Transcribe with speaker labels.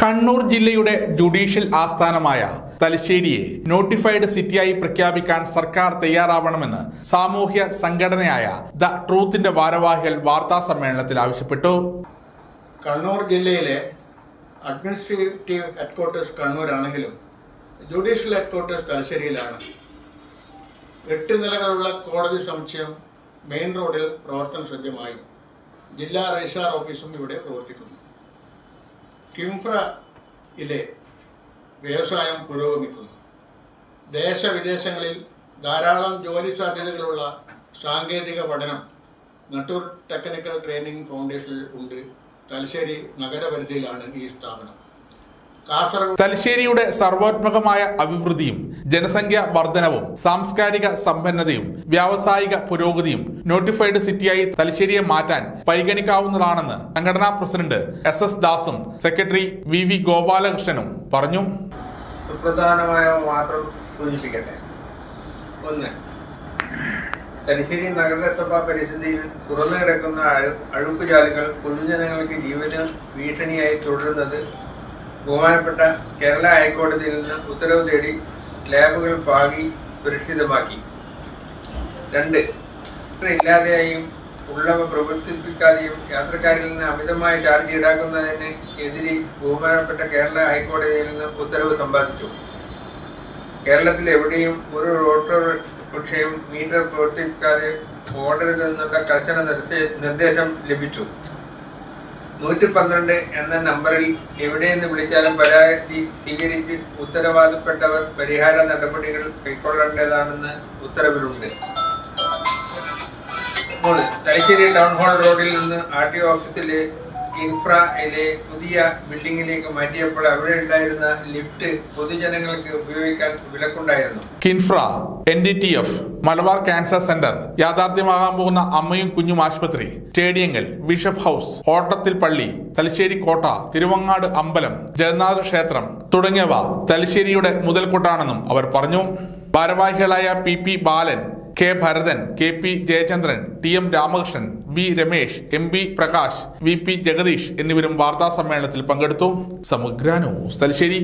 Speaker 1: കണ്ണൂർ ജില്ലയുടെ ജുഡീഷ്യൽ ആസ്ഥാനമായ തലശ്ശേരിയെ നോട്ടിഫൈഡ് സിറ്റിയായി പ്രഖ്യാപിക്കാൻ സർക്കാർ തയ്യാറാവണമെന്ന് സാമൂഹ്യ സംഘടനയായ ദ ട്രൂത്തിന്റെ ഭാരവാഹികൾ വാർത്താ സമ്മേളനത്തിൽ ആവശ്യപ്പെട്ടു.
Speaker 2: കണ്ണൂർ ജില്ലയിലെ അഡ്മിനിസ്ട്രേറ്റീവ് ഹെഡ്ക്വാർട്ടേഴ്സ് കണ്ണൂരാണെങ്കിലും ജുഡീഷ്യൽ ഹെഡ്ക്വാർട്ടേഴ്സ് തലശ്ശേരിയിലാണ്. എട്ട് നിലകളുള്ള കോടതി സമുച്ചയം മെയിൻ റോഡിൽ പ്രവർത്തന സജ്ജമായി ജില്ലാ രജിസ്ട്രാർ ഓഫീസും ഇവിടെ പ്രവർത്തിക്കുന്നു. കിംഫ്രയിലെ വ്യവസായം പുരോഗമിക്കുന്നു. ദേശവിദേശങ്ങളിൽ ധാരാളം ജോലി സാധ്യതകളുള്ള സാങ്കേതിക പഠനം നട്ടൂർ ടെക്നിക്കൽ ട്രെയിനിങ് ഫൗണ്ടേഷനിൽ ഉണ്ട്. തലശ്ശേരി നഗരപരിധിയിലാണ് ഈ സ്ഥാപനം.
Speaker 1: തലശ്ശേരിയുടെ സർവോത്മകമായ അഭിവൃദ്ധിയും ജനസംഖ്യ വർധനവും സാംസ്കാരിക സമ്പന്നതയും വ്യാവസായിക പുരോഗതിയും നോട്ടിഫൈഡ് സിറ്റിയായി തലശ്ശേരിയെ മാറ്റാൻ പരിഗണിക്കാവുന്നതാണെന്ന് സംഘടനാ പ്രസിഡന്റ് എസ് എസ് ദാസും സെക്രട്ടറി വി വി ഗോപാലകൃഷ്ണനും പറഞ്ഞു.
Speaker 3: സുപ്രധാനമായ മാത്രം സൂചിപ്പിക്കട്ടെ. ഒന്ന് തലശ്ശേരി നഗരസഭ പരിസ്ഥിതിയിൽ തുറന്നു കിടക്കുന്ന അഴു അഴുക്കുചാലുകൾ പൊതുജനങ്ങൾക്ക് ജീവന് ഭീഷണിയായി തുടരുന്നത് ബഹുമാനപ്പെട്ട കേരള ഹൈക്കോടതിയിൽ നിന്ന് ഉത്തരവ് തേടി സ്ലാബുകൾ പാകി സുരക്ഷിതമാക്കി. രണ്ട് ഇല്ലാതെയും ഉള്ളവ പ്രവർത്തിപ്പിക്കാതെയും യാത്രക്കാരിൽ നിന്ന് അമിതമായ ചാർജ് ഈടാക്കുന്നതിന് എതിരെ ബഹുമാനപ്പെട്ട കേരള ഹൈക്കോടതിയിൽ നിന്ന് ഉത്തരവ് സമ്പാദിച്ചു. കേരളത്തിൽ എവിടെയും ഒരു ഓട്ടോറിക്ഷയും മീറ്റർ പ്രവർത്തിപ്പിക്കാതെ ഓടരുതെന്നുള്ള കർശന നിർദ്ദേ- നിർദ്ദേശം ലഭിച്ചു. നൂറ്റി പന്ത്രണ്ട് എന്ന നമ്പറിൽ എവിടെയെന്ന് വിളിച്ചാലും പരാതി സ്വീകരിച്ച് ഉത്തരവാദപ്പെട്ടവർ പരിഹാര നടപടികൾ കൈക്കൊള്ളേണ്ടതാണെന്ന് ഉത്തരവിലുണ്ട്. തലശ്ശേരി ടൗൺ ഹാൾ റോഡിൽ നിന്ന് ആർ ടി ഓഫീസിലെ ഇൻഫ്രയിലെ പുതിയ ബിൽഡിംഗിലേക്ക് മാറ്റിയപ്പോൾ അവിടെ ഉണ്ടായിരുന്ന ലിഫ്റ്റ് പൊതുജനങ്ങൾക്ക് ഉപയോഗിക്കാൻ വിലക്കുണ്ടായിരുന്നു.
Speaker 1: KINFRA N D T F Malabar cancer centre യാഥാർത്ഥ്യമാകാൻ പോകുന്ന അമ്മയും കുഞ്ഞും ആശുപത്രി സ്റ്റേഡിയങ്ങൾ ബിഷപ്പ് ഹൗസ് ഓട്ടത്തിൽ പള്ളി തലശ്ശേരി കോട്ട തിരുവങ്ങാട് അമ്പലം ജഗന്നാഥ ക്ഷേത്രം തുടങ്ങിയവ തലശ്ശേരിയുടെ മുതൽക്കൂട്ടാണെന്നും അവർ പറഞ്ഞു. ഭാരവാഹികളായ P P Balan K Bharathan K P Jayachandran T M Ramakrishnan V Ramesh M B Prakash V P Jagadeesh എന്നിവരും വാർത്താ സമ്മേളനത്തിൽ പങ്കെടുത്തു. സമഗ്ര ന്യൂസ് തലശ്ശേരി.